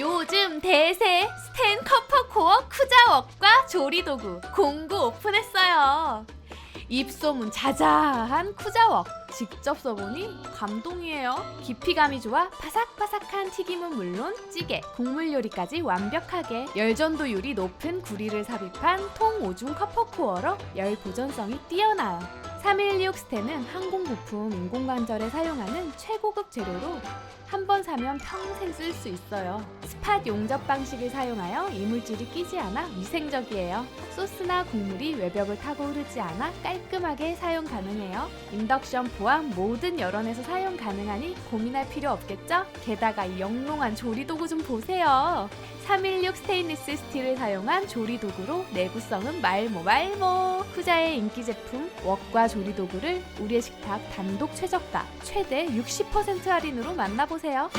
요즘 대세 스텐 커퍼 코어 쿠자웍과 조리도구 공구 오픈했어요. 입소문 자자한 쿠자웍 직접 써보니 감동이에요. 깊이감이 좋아 바삭바삭한 튀김은 물론 찌개, 국물 요리까지 완벽하게 열전도율이 높은 구리를 삽입한 통 오중 커퍼코어로 열 보존성이 뛰어나요. 316 스텐은 항공 부품 인공관절에 사용하는 최고급 재료로 한 번 사면 평생 쓸 수 있어요. 스팟 용접 방식을 사용하여 이물질이 끼지 않아 위생적이에요. 소스나 국물이 외벽을 타고 흐르지 않아 깔끔하게 사용 가능해요. 인덕션 포함 모든 열원에서 사용 가능하니 고민할 필요 없겠죠? 게다가 이 영롱한 조리 도구 좀 보세요. 316 스테인리스 스틸을 사용한 조리 도구로 내구성은 말모 말모. 쿠자의 인기 제품 웍과 조리 도구를 우리의 식탁 단독 최저가 최대 60% 할인으로 만나보세요.